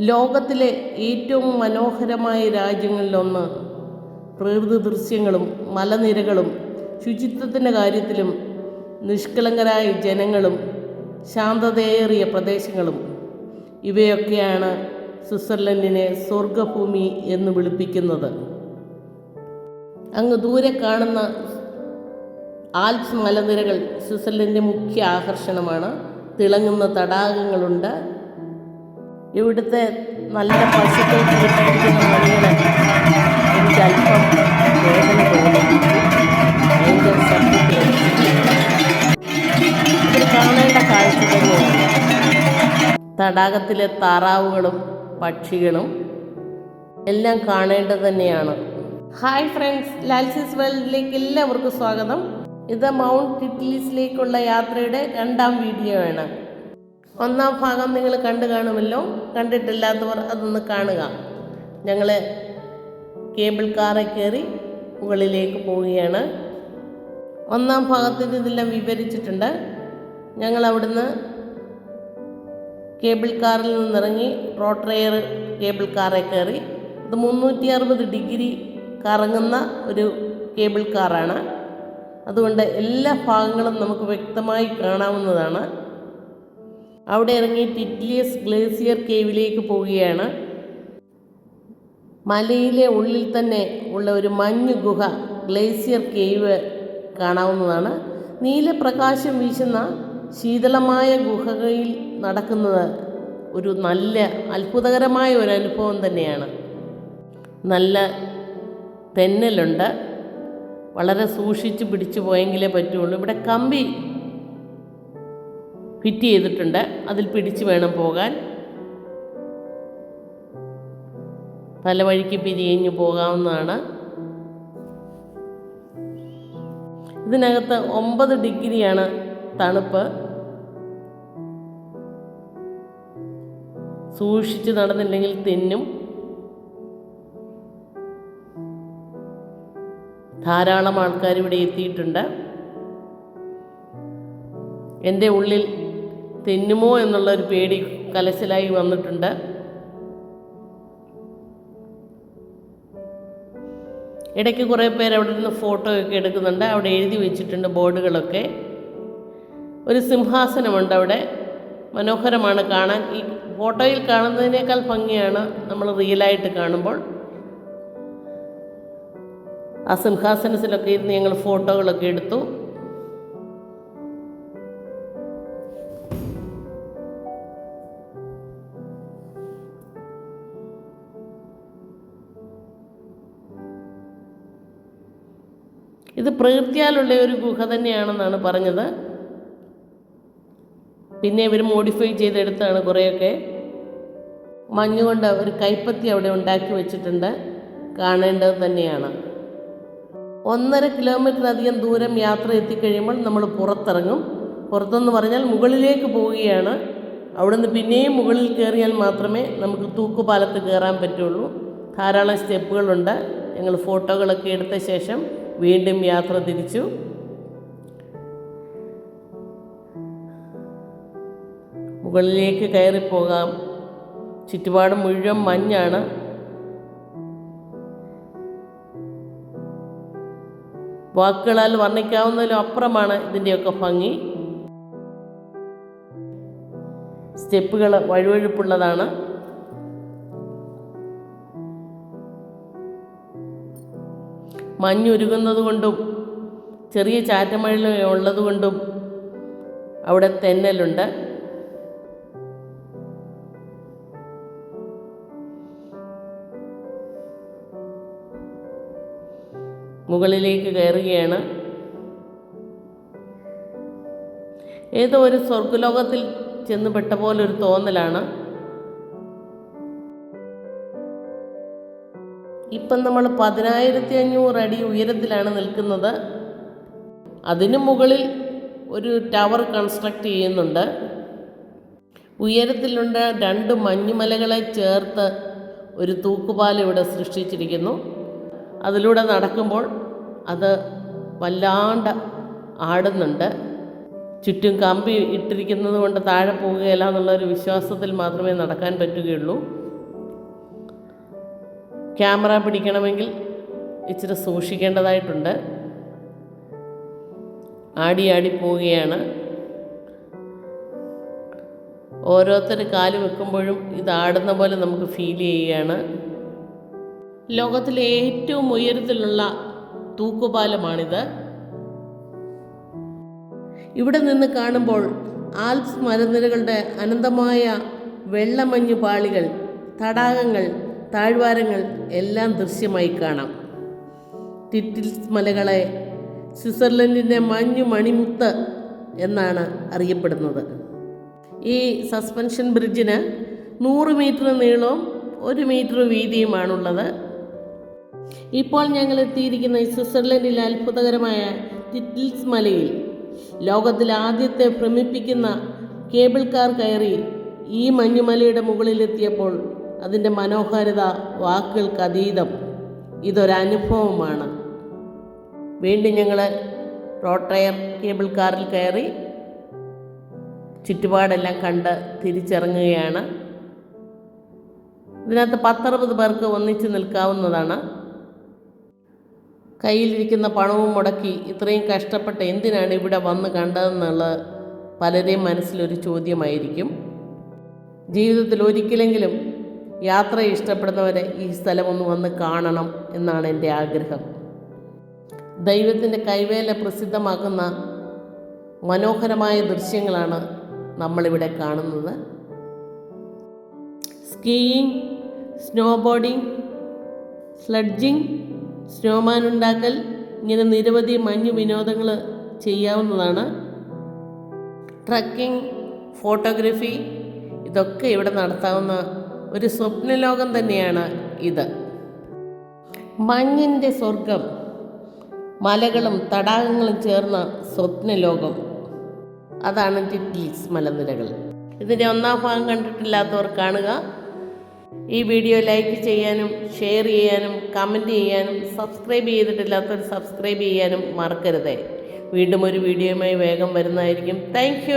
ലോകത്തിലെ ഏറ്റവും മനോഹരമായ രാജ്യങ്ങളിലൊന്ന്. പ്രകൃതി ദൃശ്യങ്ങളും മലനിരകളും ശുചിത്വത്തിന്റെ കാര്യത്തിലും നിഷ്കളങ്കരായ ജനങ്ങളും ശാന്തതയേറിയ പ്രദേശങ്ങളും. ഇവയൊക്കെയാണ് സ്വിറ്റ്സർലൻഡിനെ സ്വർഗഭൂമി എന്ന് വിളിപ്പിക്കുന്നത്. അങ്ങ് ദൂരെ കാണുന്ന ആൽപ്സ് മലനിരകൾ സ്വിറ്റ്സർലൻഡിന്റെ മുഖ്യ ആകർഷണമാണ്. തിളങ്ങുന്ന തടാകങ്ങളുണ്ട്. ഇവിടുത്തെ നല്ല പശുക്കൾക്ക് കിട്ടിയിരിക്കുന്ന മണികളെ എനിക്ക് അല്പം വേദന തോന്നി ഭയങ്കര ശബ്ദത്തിൽ ഇത് കാണേണ്ട കാഴ്ച തന്നെയാണ് തടാകത്തിലെ താറാവുകളും പക്ഷികളും എല്ലാം കാണേണ്ടത് തന്നെയാണ്. ഹായ് ഫ്രണ്ട്സ് ലാൽസിസ് വേൾഡിലേക്ക് എല്ലാവർക്കും സ്വാഗതം. ഇത് മൗണ്ട് ടിറ്റ്ലീസിലേക്കുള്ള യാത്രയുടെ രണ്ടാം വീഡിയോ ആണ് ഒന്നാം ഭാഗം നിങ്ങൾ കണ്ടു കാണുമല്ലോ. കണ്ടിട്ടില്ലാത്തവർ അതൊന്ന് കാണുക. ഞങ്ങൾ കേബിൾ കാറിൽ കയറി മുകളിലേക്ക് പോവുകയാണ്. ഒന്നാം ഭാഗത്തിൽ ഇതെല്ലാം വിവരിച്ചിട്ടുണ്ട്. ഞങ്ങൾ അവിടുന്ന് കേബിൾ കാറിൽ നിന്നിറങ്ങി റോട്ടറിയർ കേബിൾ കാറിൽ കയറി. അത് മുന്നൂറ്റി അറുപത് ഡിഗ്രി കറങ്ങുന്ന ഒരു കേബിൾ കാറാണ്. അതുകൊണ്ട് എല്ലാ ഭാഗങ്ങളും നമുക്ക് വ്യക്തമായി കാണാവുന്നതാണ്. അവിടെ ഇറങ്ങി ടിറ്റ്ലിയസ് ഗ്ലേസിയർ കേവിലേക്ക് പോവുകയാണ്. മലയിലെ ഉള്ളിൽ തന്നെ ഉള്ള ഒരു മഞ്ഞ് ഗുഹ ഗ്ലേസിയർ കേവ് കാണാവുന്നതാണ്. നീലപ്രകാശം വീശുന്ന ശീതളമായ ഗുഹകളിൽ നടക്കുന്നത് ഒരു നല്ല അത്ഭുതകരമായ ഒരു അനുഭവം തന്നെയാണ്. നല്ല തെന്നലുണ്ട്. വളരെ സൂക്ഷിച്ച് പിടിച്ചു പോയെങ്കിലേ പറ്റുള്ളൂ. ഇവിടെ കമ്പി ഫിറ്റ് ചെയ്തിട്ടുണ്ട്. അതിൽ പിടിച്ച് വേണം പോകാൻ. പല വഴിക്ക് പിരിഞ്ഞു പോകാവുന്നതാണ്. ഇതിനകത്ത് ഒമ്പത് ഡിഗ്രിയാണ് തണുപ്പ്. സൂക്ഷിച്ച് നടന്നില്ലെങ്കിൽ തിന്നും. ധാരാളം ആൾക്കാർ ഇവിടെ എത്തിയിട്ടുണ്ട്. എന്റെ ഉള്ളിൽ തെന്നുമോ എന്നുള്ള ഒരു പേടി കലശലായി വന്നിട്ടുണ്ട്. ഇടയ്ക്ക് കുറേ പേര് അവിടെ നിന്ന് ഫോട്ടോ ഒക്കെ എടുക്കുന്നുണ്ട്. അവിടെ എഴുതി വെച്ചിട്ടുണ്ട് ബോർഡുകളൊക്കെ. ഒരു സിംഹാസനമുണ്ട് അവിടെ. മനോഹരമാണ് കാണാൻ. ഈ ഫോട്ടോയിൽ കാണുന്നതിനേക്കാൾ ഭംഗിയാണ് നമ്മൾ റിയലായിട്ട് കാണുമ്പോൾ. ആ സിംഹാസനത്തിലൊക്കെ ഇരുന്ന് ഞങ്ങൾ ഫോട്ടോകളൊക്കെ എടുത്തു. ഇത് പ്രകൃതിയാലുള്ള ഒരു ഗുഹ തന്നെയാണെന്നാണ് പറഞ്ഞത്. പിന്നെ ഇവർ മോഡിഫൈ ചെയ്തെടുത്താണ് കുറേയൊക്കെ. മഞ്ഞുകൊണ്ട് ഒരു കൈപ്പത്തി അവിടെ ഉണ്ടാക്കി വെച്ചിട്ടുണ്ട്. കാണേണ്ടത് തന്നെയാണ്. ഒന്നര കിലോമീറ്ററിലധികം ദൂരം യാത്ര എത്തിക്കഴിയുമ്പോൾ നമ്മൾ പുറത്തിറങ്ങും. പുറത്തെന്ന് പറഞ്ഞാൽ മുകളിലേക്ക് പോവുകയാണ്. അവിടുന്ന് പിന്നെയും മുകളിൽ കയറിയാൽ മാത്രമേ നമുക്ക് തൂക്കുപാലത്ത് കയറാൻ പറ്റുള്ളൂ. ധാരാളം സ്റ്റെപ്പുകളുണ്ട്. ഞങ്ങൾ ഫോട്ടോകളൊക്കെ എടുത്ത ശേഷം വീണ്ടും യാത്ര തിരിച്ചു. മുകളിലേക്ക് കയറിപ്പോകാം ചുറ്റുപാട് മുഴുവൻ മഞ്ഞാണ്. വാക്കുകളാൽ വർണിക്കാവുന്നതിലും അപ്പുറമാണ് ഇതിന്റെയൊക്കെ ഭംഗി. സ്റ്റെപ്പുകൾ വഴുവഴുപ്പുള്ളതാണ്. മഞ്ഞുരുകുന്നത് കൊണ്ടും ചെറിയ ചാറ്റമഴ ഉള്ളത് കൊണ്ടും അവിടെ തെന്നലുണ്ട്. മുകളിലേക്ക് കയറുകയാണ്. ഏതോ ഒരു സ്വർഗലോകത്തിൽ ചെന്ന് പെട്ട പോലെ ഒരു തോന്നലാണ്. ഇപ്പം നമ്മൾ പതിനായിരത്തി അഞ്ഞൂറ് അടി ഉയരത്തിലാണ് നിൽക്കുന്നത്. അതിനു മുകളിൽ ഒരു ടവർ കൺസ്ട്രക്റ്റ് ചെയ്യുന്നുണ്ട്. ഉയരത്തിലുണ്ട് രണ്ട് മഞ്ഞുമലകളെ ചേർത്ത് ഒരു തൂക്കുപാലം ഇവിടെ സൃഷ്ടിച്ചിരിക്കുന്നു. അതിലൂടെ നടക്കുമ്പോൾ അത് വല്ലാണ്ട് ആടുന്നുണ്ട്. ചുറ്റും കമ്പി ഇട്ടിരിക്കുന്നത് കൊണ്ട് താഴെ പോവുകയില്ല എന്നുള്ളൊരു വിശ്വാസത്തിൽ മാത്രമേ നടക്കാൻ പറ്റുകയുള്ളൂ. ക്യാമറ പിടിക്കണമെങ്കിൽ ഇച്ചിരി സൂക്ഷിക്കേണ്ടതായിട്ടുണ്ട്. ആടി ആടി പോവുകയാണ്. ഓരോരുത്തർ കാൽ വെക്കുമ്പോഴും ഇത് ആടുന്ന പോലെ നമുക്ക് ഫീൽ ചെയ്യുകയാണ്. ലോകത്തിലെ ഏറ്റവും ഉയരത്തിലുള്ള തൂക്കുപാലമാണിത്. ഇവിടെ നിന്ന് കാണുമ്പോൾ ആൽപ്സ് മലനിരകളുടെ അനന്തമായ വെള്ളമഞ്ഞു പാളികൾ തടാകങ്ങൾ താഴ്വാരങ്ങൾ എല്ലാം ദൃശ്യമായി കാണാം. ടിറ്റിൽസ് മലകളെ സ്വിറ്റ്സർലൻഡിന്റെ മഞ്ഞു മണിമുത്ത് എന്നാണ് അറിയപ്പെടുന്നത്. ഈ സസ്പെൻഷൻ ബ്രിഡ്ജിന് നൂറ് മീറ്റർ നീളവും ഒരു മീറ്റർ വീതിയുമാണുള്ളത്. ഇപ്പോൾ ഞങ്ങൾ എത്തിയിരിക്കുന്ന സ്വിറ്റ്സർലൻഡിലെ അത്ഭുതകരമായ ടിറ്റിൽസ് മലയിൽ ലോകത്തിലെ ആദ്യത്തെ ഭ്രമിപ്പിക്കുന്ന കേബിൾ കാർ കയറി ഈ മഞ്ഞുമലയുടെ മുകളിലെത്തിയപ്പോൾ അതിന്റെ മനോഹാരിത വാക്കുകൾക്ക് അതീതം. ഇതൊരനുഭവമാണ്. വീണ്ടും ഞങ്ങൾ റോട്ടയർ കേബിൾ കാറിൽ കയറി ചുറ്റുപാടെല്ലാം കണ്ട് തിരിച്ചിറങ്ങുകയാണ്. ഇതിനകത്ത് പത്തറുപത് പേർക്ക് ഒന്നിച്ച് നിൽക്കാവുന്നതാണ്. കയ്യിലിരിക്കുന്ന പണവും മുടക്കി ഇത്രയും കഷ്ടപ്പെട്ട് എന്തിനാണ് ഇവിടെ വന്ന് കണ്ടതെന്നുള്ളത് പലരെയും മനസ്സിലൊരു ചോദ്യമായിരിക്കും. ജീവിതത്തിൽ ഒരിക്കലെങ്കിലും യാത്ര ഇഷ്ടപ്പെടുന്നവരെ ഈ സ്ഥലം ഒന്ന് വന്ന് കാണണം എന്നാണ് എന്റെ ആഗ്രഹം. ദൈവത്തിന്റെ കൈവേല പ്രസിദ്ധമാക്കുന്ന മനോഹരമായ ദൃശ്യങ്ങളാണ് നമ്മളിവിടെ കാണുന്നത്. Skiing snowboarding sledging snowman ഉണ്ടാക്കൽ ഇങ്ങനെ നിരവധി മഞ്ഞു വിനോദങ്ങൾ ചെയ്യാവുന്നതാണ്. ട്രക്കിംഗ് ഫോട്ടോഗ്രഫി ഇതൊക്കെ ഇവിടെ നടത്താവുന്ന ഒരു സ്വപ്നലോകം തന്നെയാണ് ഇത്. മഞ്ഞിന്റെ സ്വർഗം മലകളും തടാകങ്ങളും ചേർന്ന സ്വപ്നലോകം. അതാണ് ടിറ്റ്ലീസ് മലനിരകൾ. ഇതിന്റെ ഒന്നാം ഭാഗം കണ്ടിട്ടില്ലാത്തവർ കാണുക. ഈ വീഡിയോ ലൈക്ക് ചെയ്യാനും ഷെയർ ചെയ്യാനും കമന്റ് ചെയ്യാനും സബ്സ്ക്രൈബ് ചെയ്തിട്ടില്ലാത്തവർ സബ്സ്ക്രൈബ് ചെയ്യാനും മറക്കരുതേ. വീണ്ടും ഒരു വീഡിയോയുമായി വേഗം വരുന്നതായിരിക്കും. താങ്ക്